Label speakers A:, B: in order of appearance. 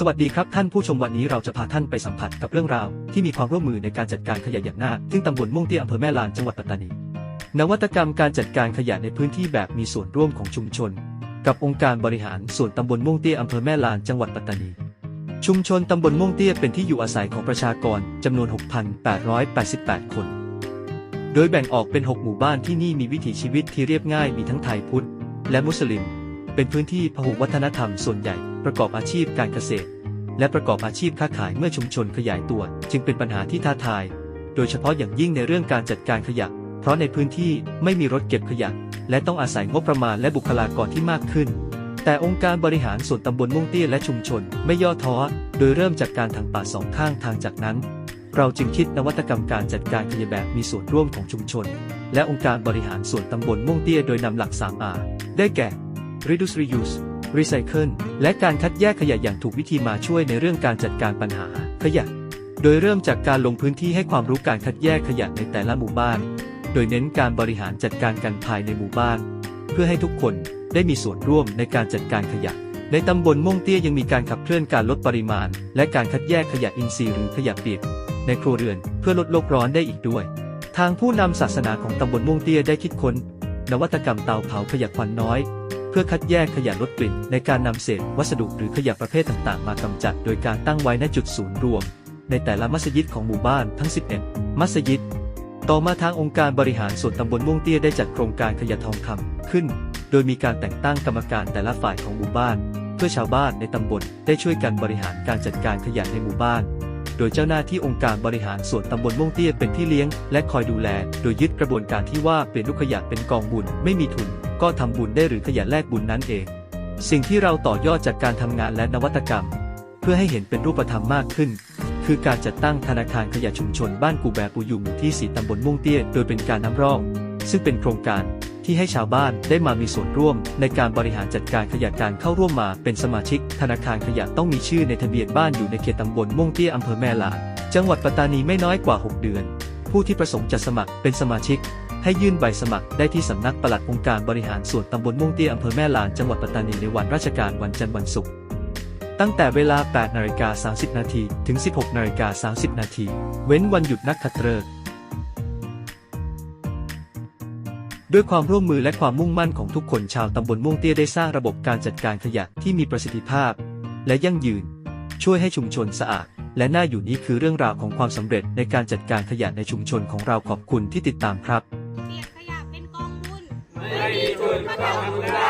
A: สวัสดีครับท่านผู้ชมวันนี้เราจะพาท่านไปสัมผัสกับเรื่องราว ที่มีความร่วมมือในการจัดการขยะอย่างน่าซึ่งตำบลม่วงเตี้ยอำเภอแม่ลานจังหวัดปัตตานี นวัตกรรมการจัดการขยะในพื้นที่แบบมีส่วนร่วมของชุมชน กับองค์การบริหารส่วนตำบลม่วงเตี้ยอำเภอแม่ลานจังหวัดปัตตานี ชุมชนตำบลม่วงเตี้ยเป็นที่อยู่อาศัยของประชากรจำนวน 6,888 คน โดยแบ่งออกเป็น 6 หมู่บ้านที่นี่มีวิถีชีวิตที่เรียบง่ายมีทั้งไทยพุทธและมุสลิม เป็นพื้นที่พหุวัฒนธรรมส่วนใหญ่ ประกอบอาชีพการเกษตร และประกอบอาชีพค้าขายเมื่อชุมชนขยายตัว จึงเป็นปัญหาที่ท้าทาย โดยเฉพาะอย่างยิ่งในเรื่องการจัดการขยะ เพราะในพื้นที่ไม่มีรถเก็บขยะ และต้องอาศัยงบประมาณและบุคลากรที่มากขึ้น แต่องค์การบริหารส่วนตำบลม่วงเตี้ยและชุมชนไม่ย่อท้อ โดยเริ่มจากการถางป่าสองข้างทางจากนั้น เราจึงคิดนวัตกรรมการจัดการขยะแบบมีส่วนร่วมของชุมชน และองค์การบริหารส่วนตำบลม่วงเตี้ยโดยนำหลัก 3R ได้แก่ reduce reuse recycle และการคัดแยกขยะอย่างถูกวิธีมาช่วยในเรื่องการจัดการปัญหาขยะ โดยเริ่มจากการลงพื้นที่ให้ความรู้การคัดแยกขยะในแต่ละหมู่บ้าน โดยเน้นการบริหารจัดการกันภายในหมู่บ้าน เพื่อให้ทุกคนได้มีส่วนร่วมในการจัดการขยะ ในตำบลม่วงเตี้ยยังมีการขับเคลื่อนการลดปริมาณ และการคัดแยกขยะอินทรีย์หรือขยะเปียกในครัวเรือนเพื่อลดโลกร้อนได้อีกด้วย ทางผู้นำศาสนาของตำบลม่วงเตี้ยได้คิดค้น นวัตกรรมเตาเผาขยะควันน้อย พื่อคัดแยกขยะลดกลิ่น ในการนำเศษวัสดุหรือขยะประเภทต่างๆ มากำจัด โดยการตั้งไว้ณจุดศูนย์รวม ในแต่ละมัสยิดของหมู่บ้านทั้ง 11 มัสยิด ต่อมาทางองค์การบริหารส่วนตำบลม่วงเตี้ยได้จัดโครงการขยะทองคำขึ้น โดยมีการแต่งตั้งกรรมการแต่ละฝ่ายของหมู่บ้าน เพื่อชาวบ้านในตำบลได้ช่วยกันบริหารการจัดการขยะในหมู่บ้าน โดยเจ้าหน้าที่องค์การบริหารส่วนตำบลม่วงเตี้ยเป็นพี่เลี้ยง และคอยดูแล โดยยึดกระบวนการที่ว่าเปลี่ยนลูกขยะเป็นกองบุญ ไม่มีทุน ก็ทำบุญได้หรือขยะแลกบุญนั่นเอง สิ่งที่เราต่อยอดจากการทำงานและนวัตกรรม เพื่อให้เห็นเป็นรูปธรรมมากขึ้น คือการจัดตั้งธนาคารขยะชุมชนบ้านกูแบปูยุมที่สีตำบลม่วงเตี้ย โดยเป็นการนำร่อง ซึ่งเป็นโครงการ ที่ให้ชาวบ้านได้มามีส่วนร่วม ในการบริหารจัดการขยะการเข้าร่วมมาเป็นสมาชิก ธนาคารขยะต้องมีชื่อในทะเบียนบ้านอยู่ในเขตตำบลม่วงเตี้ยอำเภอแม่ลานจังหวัดปัตตานีไม่น้อยกว่า 6 เดือน ผู้ที่ประสงค์จะสมัครเป็นสมาชิก ให้ยื่นใบสมัครได้ที่สำนักปลัดองค์การบริหารส่วนตำบลม่วงเตี้ยอำเภอแม่ลานจังหวัดปัตตานีในวันราชการวันจันทร์วันศุกร์ตั้งแต่เวลา 8 นาฬิกา 30 นาที ถึง 16 นาฬิกา 30 นาที เว้นวันหยุดนักขัตฤกษ์ ด้วยความร่วมมือและความมุ่งมั่นของทุกคนชาวตำบลม่วงเตี้ยได้สร้างระบบการจัดการขยะที่มีประสิทธิภาพ และยั่งยืน ช่วยให้ชุมชนสะอาด และน่าอยู่นี้คือเรื่องราวของความสำเร็จในการจัดการขยะในชุมชนของเราขอบคุณที่ติดตามครับ
B: เปลี่ยนขยะเป็นกองบุญ
C: ไม่มีทุนก็ทำได้